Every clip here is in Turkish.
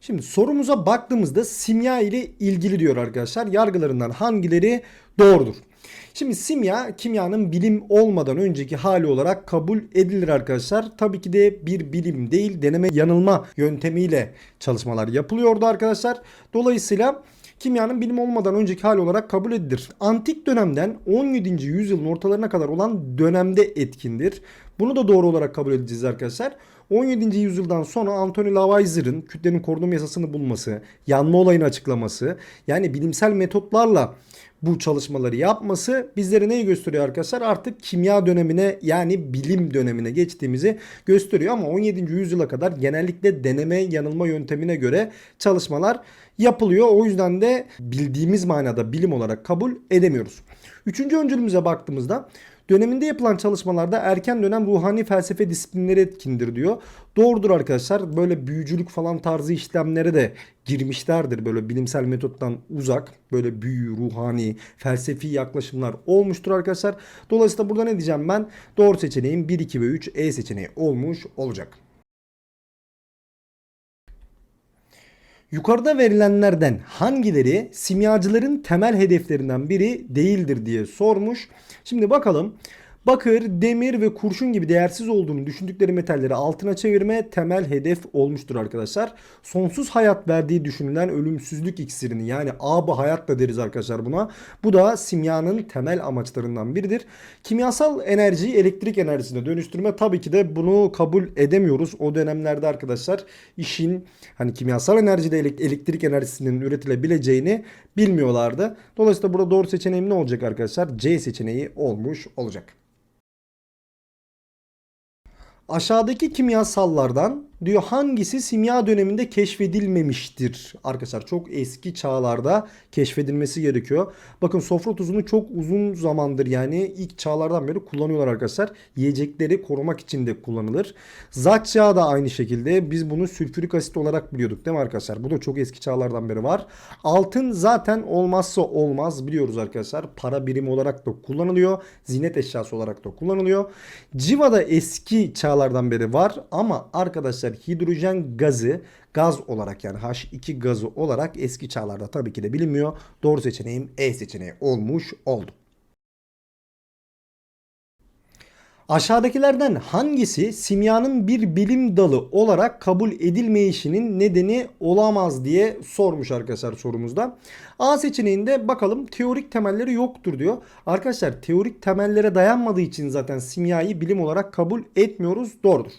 Şimdi sorumuza baktığımızda simya ile ilgili diyor arkadaşlar. Yargılarından hangileri doğrudur? Şimdi simya kimyanın bilim olmadan önceki hali olarak kabul edilir arkadaşlar. Tabii ki de bir bilim değil deneme yanılma yöntemiyle çalışmalar yapılıyordu arkadaşlar. Dolayısıyla kimyanın bilim olmadan önceki hali olarak kabul edilir. Antik dönemden 17. yüzyılın ortalarına kadar olan dönemde etkindir. Bunu da doğru olarak kabul edeceğiz arkadaşlar. 17. yüzyıldan sonra Anthony Lavoisier'in kütlenin korunum yasasını bulması, yanma olayını açıklaması, yani bilimsel metotlarla bu çalışmaları yapması bizlere neyi gösteriyor arkadaşlar? Artık kimya dönemine yani bilim dönemine geçtiğimizi gösteriyor ama 17. yüzyıla kadar genellikle deneme yanılma yöntemine göre çalışmalar yapılıyor. O yüzden de bildiğimiz manada bilim olarak kabul edemiyoruz. Üçüncü öncülümüze baktığımızda Döneminde yapılan çalışmalarda erken dönem ruhani felsefe disiplinleri etkindir diyor. Doğrudur arkadaşlar. Böyle büyücülük falan tarzı işlemlere de girmişlerdir. Böyle bilimsel metottan uzak böyle büyü, ruhani, felsefi yaklaşımlar olmuştur arkadaşlar. Dolayısıyla burada ne diyeceğim ben? Doğru seçeneğim 1, 2 ve 3 E seçeneği olmuş olacak. Yukarıda verilenlerden hangileri simyacıların temel hedeflerinden biri değildir diye sormuş. Şimdi bakalım. Bakır, demir ve kurşun gibi değersiz olduğunu düşündükleri metalleri altına çevirme temel hedef olmuştur arkadaşlar. Sonsuz hayat verdiği düşünülen ölümsüzlük iksirini yani abı hayat da deriz arkadaşlar buna. Bu da simyanın temel amaçlarından biridir. Kimyasal enerjiyi elektrik enerjisine dönüştürme tabii ki de bunu kabul edemiyoruz. O dönemlerde arkadaşlar işin hani kimyasal enerjide elektrik enerjisinin üretilebileceğini bilmiyorlardı. Dolayısıyla burada doğru seçeneğim ne olacak arkadaşlar? C seçeneği olmuş olacak. Aşağıdaki kimyasallardan diyor hangisi simya döneminde keşfedilmemiştir? Arkadaşlar çok eski çağlarda keşfedilmesi gerekiyor. Bakın sofra tuzunu çok uzun zamandır yani ilk çağlardan beri kullanıyorlar arkadaşlar. Yiyecekleri korumak için de kullanılır. Zat yağı da aynı şekilde biz bunu sülfürik asit olarak biliyorduk değil mi arkadaşlar? Bu da çok eski çağlardan beri var. Altın zaten olmazsa olmaz biliyoruz arkadaşlar. Para birimi olarak da kullanılıyor. Zinet eşyası olarak da kullanılıyor. Civa da eski çağlardan beri var ama arkadaşlar hidrojen gazı gaz olarak yani H2 gazı olarak eski çağlarda tabii ki de bilinmiyor. Doğru seçeneğim E seçeneği olmuş oldu. Aşağıdakilerden hangisi simyanın bir bilim dalı olarak kabul edilmeyişinin nedeni olamaz diye sormuş arkadaşlar sorumuzda. A seçeneğinde bakalım teorik temelleri yoktur diyor. Arkadaşlar teorik temellere dayanmadığı için zaten simyayı bilim olarak kabul etmiyoruz. Doğrudur.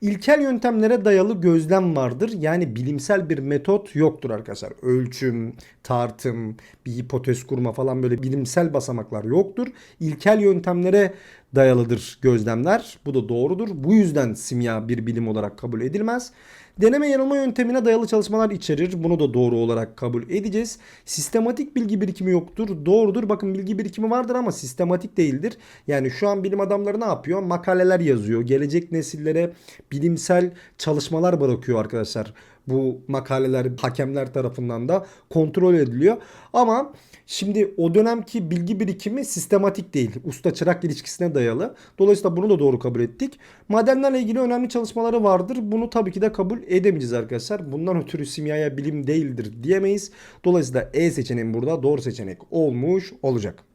İlkel yöntemlere dayalı gözlem vardır. Yani bilimsel bir metot yoktur arkadaşlar. Ölçüm, tartım, bir hipotez kurma falan böyle bilimsel basamaklar yoktur. İlkel yöntemlere dayalıdır gözlemler. Bu da doğrudur. Bu yüzden simya bir bilim olarak kabul edilmez. Deneme yanılma yöntemine dayalı çalışmalar içerir. Bunu da doğru olarak kabul edeceğiz. Sistematik bilgi birikimi yoktur. Doğrudur. Bakın bilgi birikimi vardır ama sistematik değildir. Yani şu an bilim adamları ne yapıyor? Makaleler yazıyor. Gelecek nesillere bilimsel çalışmalar bırakıyor arkadaşlar. Bu makaleler hakemler tarafından da kontrol ediliyor. Ama Şimdi o dönemki bilgi birikimi sistematik değil. Usta çırak ilişkisine dayalı. Dolayısıyla bunu da doğru kabul ettik. Madenlerle ilgili önemli çalışmaları vardır. Bunu tabii ki de kabul edemeyeceğiz arkadaşlar. Bundan ötürü simyaya bilim değildir diyemeyiz. Dolayısıyla E seçeneğim burada doğru seçenek olmuş olacak.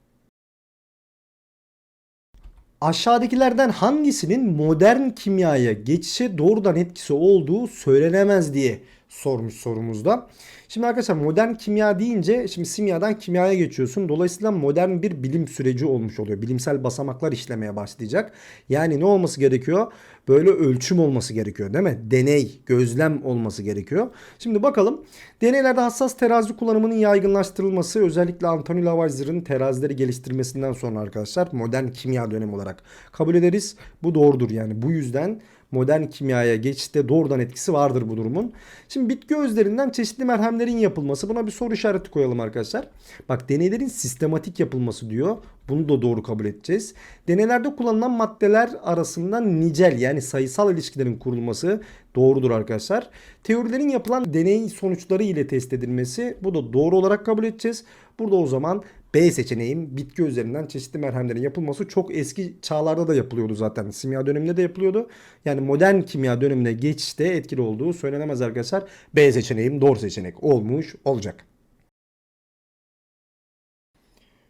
Aşağıdakilerden hangisinin modern kimyaya geçişe doğrudan etkisi olduğu söylenemez diye sormuş sorumuzda. Şimdi arkadaşlar modern kimya deyince şimdi simyadan kimyaya geçiyorsun. Dolayısıyla modern bir bilim süreci olmuş oluyor. Bilimsel basamaklar işlemeye başlayacak. Yani ne olması gerekiyor? Böyle ölçüm olması gerekiyor değil mi? Deney, gözlem olması gerekiyor. Şimdi bakalım. Deneylerde hassas terazi kullanımının yaygınlaştırılması özellikle Anthony Lavoisier'in terazileri geliştirmesinden sonra arkadaşlar modern kimya dönemi olarak kabul ederiz. Bu doğrudur yani. Bu yüzden modern kimyaya geçişte doğrudan etkisi vardır bu durumun. Şimdi bitki özlerinden çeşitli merhemlerin yapılması. Buna bir soru işareti koyalım arkadaşlar. Bak deneylerin sistematik yapılması diyor. Bunu da doğru kabul edeceğiz. Deneylerde kullanılan maddeler arasında nicel yani sayısal ilişkilerin kurulması doğrudur arkadaşlar. Teorilerin yapılan deney sonuçları ile test edilmesi bu da doğru olarak kabul edeceğiz. Burada o zaman B seçeneğim bitki üzerinden çeşitli merhemlerin yapılması çok eski çağlarda da yapılıyordu zaten. Simya döneminde de yapılıyordu. Yani modern kimya dönemine geçişte etkili olduğu söylenemez arkadaşlar. B seçeneğim doğru seçenek olmuş olacak.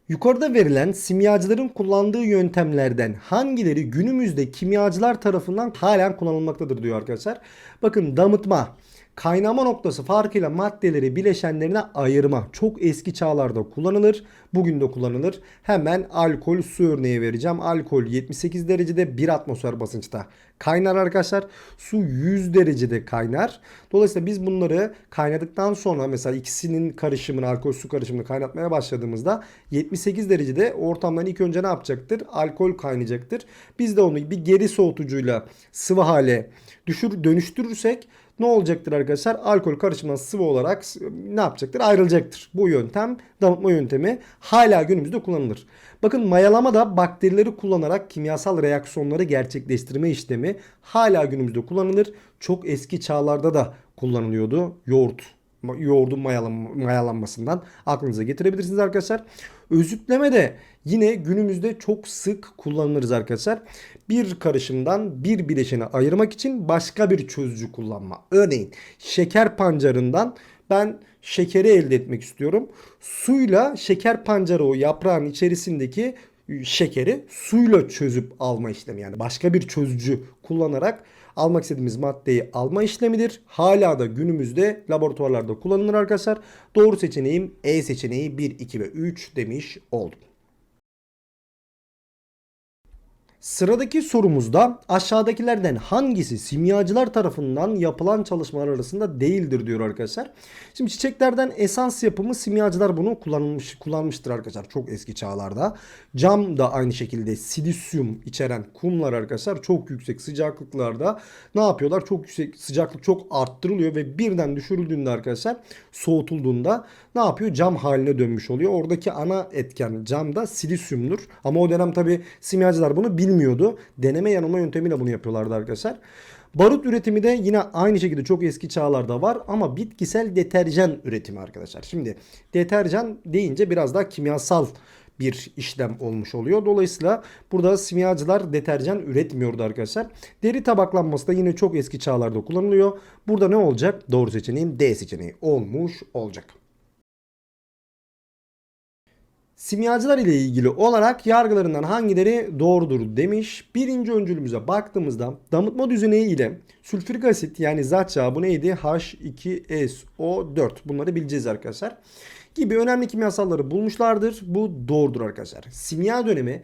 Yukarıda verilen simyacıların kullandığı yöntemlerden hangileri günümüzde kimyacılar tarafından halen kullanılmaktadır diyor arkadaşlar. Bakın damıtma, kaynama noktası farkıyla maddeleri bileşenlerine ayırma çok eski çağlarda kullanılır. Bugün de kullanılır. Hemen alkol su örneği vereceğim. Alkol 78 derecede 1 atmosfer basınçta kaynar arkadaşlar. Su 100 derecede kaynar. Dolayısıyla biz bunları kaynadıktan sonra mesela ikisinin karışımını alkol su karışımını kaynatmaya başladığımızda 78 derecede ortamdan ilk önce ne yapacaktır? Alkol kaynayacaktır. Biz de onu bir geri soğutucuyla sıvı hale düşür, dönüştürürsek ne olacaktır arkadaşlar? Alkol karışımından sıvı olarak ne yapacaktır? Ayrılacaktır. Bu yöntem damıtma yöntemi hala günümüzde kullanılır. Bakın mayalama da bakterileri kullanarak kimyasal reaksiyonları gerçekleştirme işlemi hala günümüzde kullanılır. Çok eski çağlarda da kullanılıyordu. Yoğurt yoğurdun mayalan, mayalanmasından aklınıza getirebilirsiniz arkadaşlar. Özütleme de yine günümüzde çok sık kullanılırız arkadaşlar. Bir karışımdan bir bileşeni ayırmak için başka bir çözücü kullanma. Örneğin şeker pancarından ben şekeri elde etmek istiyorum. Suyla şeker pancarı o yaprağın içerisindeki şekeri suyla çözüp alma işlemi yani başka bir çözücü kullanarak almak istediğimiz maddeyi alma işlemidir. Hala da günümüzde laboratuvarlarda kullanılır arkadaşlar. Doğru seçeneğim E seçeneği 1, 2 ve 3 demiş oldum. Sıradaki sorumuzda aşağıdakilerden hangisi simyacılar tarafından yapılan çalışmalar arasında değildir diyor arkadaşlar. Şimdi çiçeklerden esans yapımı simyacılar bunu kullanmış kullanmıştır arkadaşlar çok eski çağlarda. Cam da aynı şekilde silisyum içeren kumlar arkadaşlar çok yüksek sıcaklıklarda ne yapıyorlar? Çok yüksek sıcaklık çok arttırılıyor ve birden düşürüldüğünde arkadaşlar soğutulduğunda ne yapıyor? Cam haline dönmüş oluyor. Oradaki ana etken camda silisyumdur. Ama o dönem tabi simyacılar bunu bilmiyordu. Deneme yanılma yöntemiyle bunu yapıyorlardı arkadaşlar. Barut üretimi de yine aynı şekilde çok eski çağlarda var ama bitkisel deterjan üretimi arkadaşlar. Şimdi deterjan deyince biraz daha kimyasal bir işlem olmuş oluyor. Dolayısıyla burada simyacılar deterjan üretmiyordu arkadaşlar. Deri tabaklanması da yine çok eski çağlarda kullanılıyor. Burada ne olacak? Doğru seçeneğim D seçeneği olmuş olacak. Simyacılar ile ilgili olarak yargılarından hangileri doğrudur demiş. Birinci öncülümüze baktığımızda damıtma düzeneği ile sülfürik asit yani zat cevabı neydi? H2SO4 bunları bileceğiz arkadaşlar. Gibi önemli kimyasalları bulmuşlardır. Bu doğrudur arkadaşlar. Simya dönemi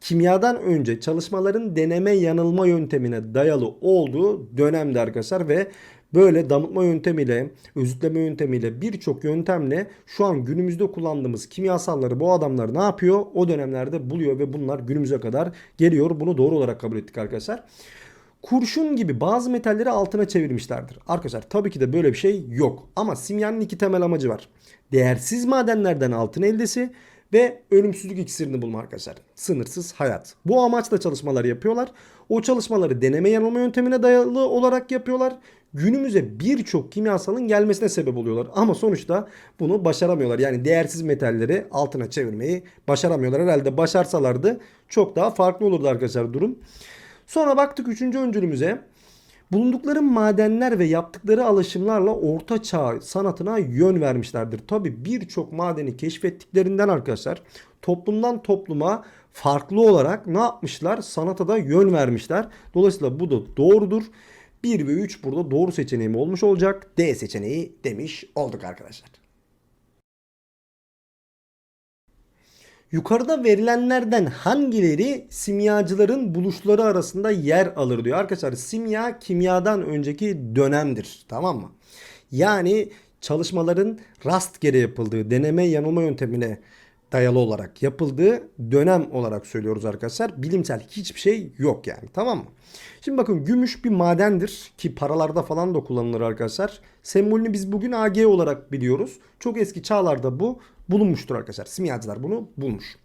kimyadan önce çalışmaların deneme yanılma yöntemine dayalı olduğu dönemde arkadaşlar ve Böyle damıtma yöntemiyle, özütleme yöntemiyle birçok yöntemle şu an günümüzde kullandığımız kimyasalları bu adamlar ne yapıyor? O dönemlerde buluyor ve bunlar günümüze kadar geliyor. Bunu doğru olarak kabul ettik arkadaşlar. Kurşun gibi bazı metalleri altına çevirmişlerdir. Arkadaşlar tabii ki de böyle bir şey yok. Ama simyanın iki temel amacı var. Değersiz madenlerden altın eldesi ve ölümsüzlük iksirini bulma arkadaşlar. Sınırsız hayat. Bu amaçla çalışmalar yapıyorlar. O çalışmaları deneme yanılma yöntemine dayalı olarak yapıyorlar. Günümüze birçok kimyasalın gelmesine sebep oluyorlar. Ama sonuçta bunu başaramıyorlar. Yani değersiz metalleri altına çevirmeyi başaramıyorlar. Herhalde başarsalardı çok daha farklı olurdu arkadaşlar durum. Sonra baktık üçüncü öncülümüze. Bulundukları madenler ve yaptıkları alışımlarla orta çağ sanatına yön vermişlerdir. Tabi birçok madeni keşfettiklerinden arkadaşlar toplumdan topluma farklı olarak ne yapmışlar? Sanata da yön vermişler. Dolayısıyla bu da doğrudur. 1 ve 3 burada doğru seçeneğim olmuş olacak. D seçeneği demiş olduk arkadaşlar. Yukarıda verilenlerden hangileri simyacıların buluşları arasında yer alır diyor. Arkadaşlar simya kimyadan önceki dönemdir. Tamam mı? Yani çalışmaların rastgele yapıldığı deneme yanılma yöntemine dayalı olarak yapıldığı dönem olarak söylüyoruz arkadaşlar. Bilimsel hiçbir şey yok yani tamam mı? Şimdi bakın gümüş bir madendir ki paralarda falan da kullanılır arkadaşlar. Sembolünü biz bugün Ag olarak biliyoruz. Çok eski çağlarda bu bulunmuştur arkadaşlar. Simyacılar bunu bulmuş.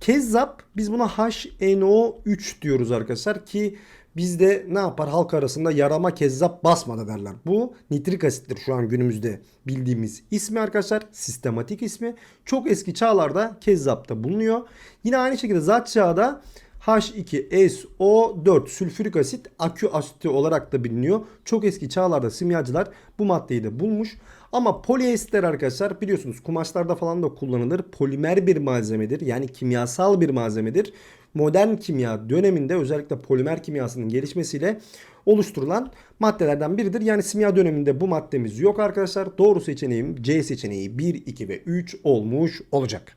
Kezzap biz buna HNO3 diyoruz arkadaşlar ki bizde ne yapar halk arasında yarama kezzap basmadı derler. Bu nitrik asittir şu an günümüzde bildiğimiz ismi arkadaşlar. Sistematik ismi. Çok eski çağlarda kezzapta bulunuyor. Yine aynı şekilde zat çağda H2SO4 sülfürik asit akü asiti olarak da biliniyor. Çok eski çağlarda simyacılar bu maddeyi de bulmuş. Ama poliester arkadaşlar biliyorsunuz kumaşlarda falan da kullanılır. Polimer bir malzemedir. Yani kimyasal bir malzemedir. Modern kimya döneminde özellikle polimer kimyasının gelişmesiyle oluşturulan maddelerden biridir. Yani simya döneminde bu maddemiz yok arkadaşlar. Doğru seçeneğim C seçeneği 1, 2 ve 3 olmuş olacak.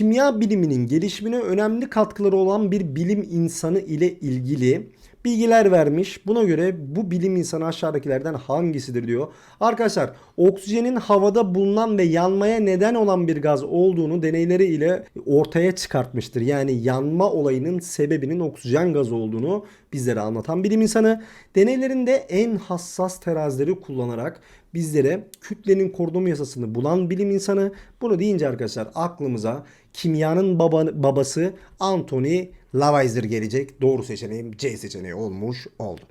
kimya biliminin gelişimine önemli katkıları olan bir bilim insanı ile ilgili bilgiler vermiş. Buna göre bu bilim insanı aşağıdakilerden hangisidir diyor. Arkadaşlar oksijenin havada bulunan ve yanmaya neden olan bir gaz olduğunu deneyleri ile ortaya çıkartmıştır. Yani yanma olayının sebebinin oksijen gazı olduğunu bizlere anlatan bilim insanı. Deneylerinde en hassas terazileri kullanarak bizlere kütlenin korunumu yasasını bulan bilim insanı. Bunu deyince arkadaşlar aklımıza kimyanın baba, babası Anthony Lavoisier gelecek. Doğru seçeneğim C seçeneği olmuş oldu.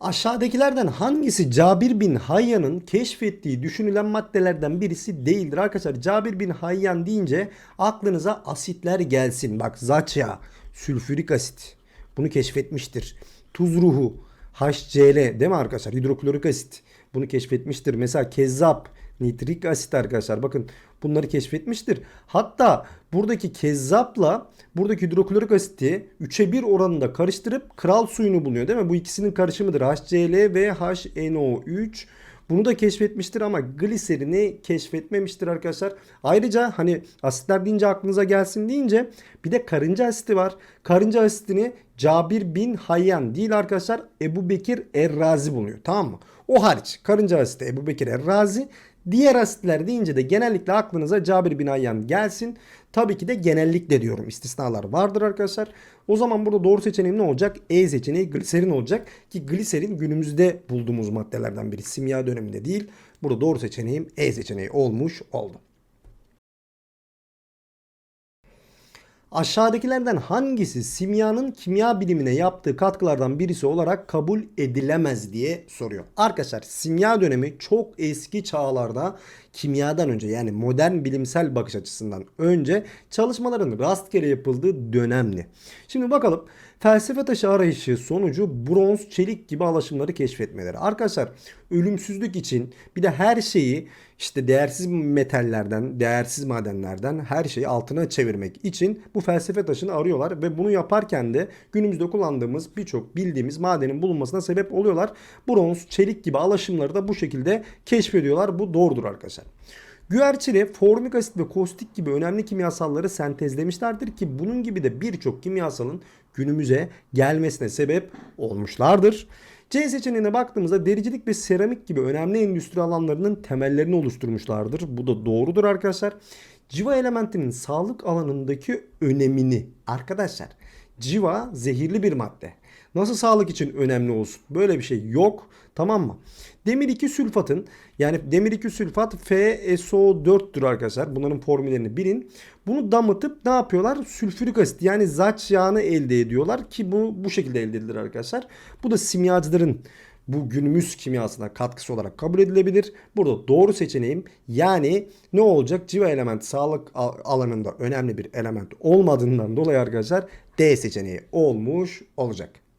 Aşağıdakilerden hangisi Cabir bin Hayyan'ın keşfettiği düşünülen maddelerden birisi değildir arkadaşlar? Cabir bin Hayyan deyince aklınıza asitler gelsin. Bak zaçya, sülfürik asit bunu keşfetmiştir. Tuz ruhu, HCl değil mi arkadaşlar? Hidroklorik asit bunu keşfetmiştir. Mesela kezzap, nitrik asit arkadaşlar. Bakın bunları keşfetmiştir. Hatta buradaki kezzapla buradaki hidroklorik asiti 3'e 1 oranında karıştırıp kral suyunu buluyor değil mi? Bu ikisinin karışımıdır. HCl ve HNO3 bunu da keşfetmiştir ama gliserini keşfetmemiştir arkadaşlar. Ayrıca hani asitler deyince aklınıza gelsin deyince bir de karınca asiti var. Karınca asitini Cabir bin Hayyan değil arkadaşlar Ebu Bekir Errazi buluyor. Tamam mı? O hariç karınca asiti Ebu Bekir Errazi Diğer asitler deyince de genellikle aklınıza Cabir bin Hayyan gelsin. Tabii ki de genellikle diyorum. İstisnalar vardır arkadaşlar. O zaman burada doğru seçeneğim ne olacak? E seçeneği gliserin olacak. Ki gliserin günümüzde bulduğumuz maddelerden biri. Simya döneminde değil. Burada doğru seçeneğim E seçeneği olmuş oldu. Aşağıdakilerden hangisi simyanın kimya bilimine yaptığı katkılardan birisi olarak kabul edilemez diye soruyor. Arkadaşlar simya dönemi çok eski çağlarda kimyadan önce yani modern bilimsel bakış açısından önce çalışmaların rastgele yapıldığı dönemli. Şimdi bakalım felsefe taşı arayışı sonucu bronz, çelik gibi alaşımları keşfetmeleri. Arkadaşlar ölümsüzlük için bir de her şeyi işte değersiz metallerden, değersiz madenlerden her şeyi altına çevirmek için bu felsefe taşını arıyorlar ve bunu yaparken de günümüzde kullandığımız birçok bildiğimiz madenin bulunmasına sebep oluyorlar. Bronz, çelik gibi alaşımları da bu şekilde keşfediyorlar. Bu doğrudur arkadaşlar. Güerçili, formik asit ve kostik gibi önemli kimyasalları sentezlemişlerdir ki bunun gibi de birçok kimyasalın günümüze gelmesine sebep olmuşlardır. C seçeneğine baktığımızda dericilik ve seramik gibi önemli endüstri alanlarının temellerini oluşturmuşlardır. Bu da doğrudur arkadaşlar. Civa elementinin sağlık alanındaki önemini arkadaşlar civa zehirli bir madde. Nasıl sağlık için önemli olsun? Böyle bir şey yok. Tamam mı? Demir 2 sülfatın yani demir 2 sülfat FeSO4'tür arkadaşlar. Bunların formüllerini bilin. Bunu damıtıp ne yapıyorlar? Sülfürik asit yani zaç yağını elde ediyorlar ki bu bu şekilde elde edilir arkadaşlar. Bu da simyacıların bu günümüz kimyasına katkısı olarak kabul edilebilir. Burada doğru seçeneğim yani ne olacak? Civa elementi sağlık alanında önemli bir element olmadığından dolayı arkadaşlar D seçeneği olmuş olacak.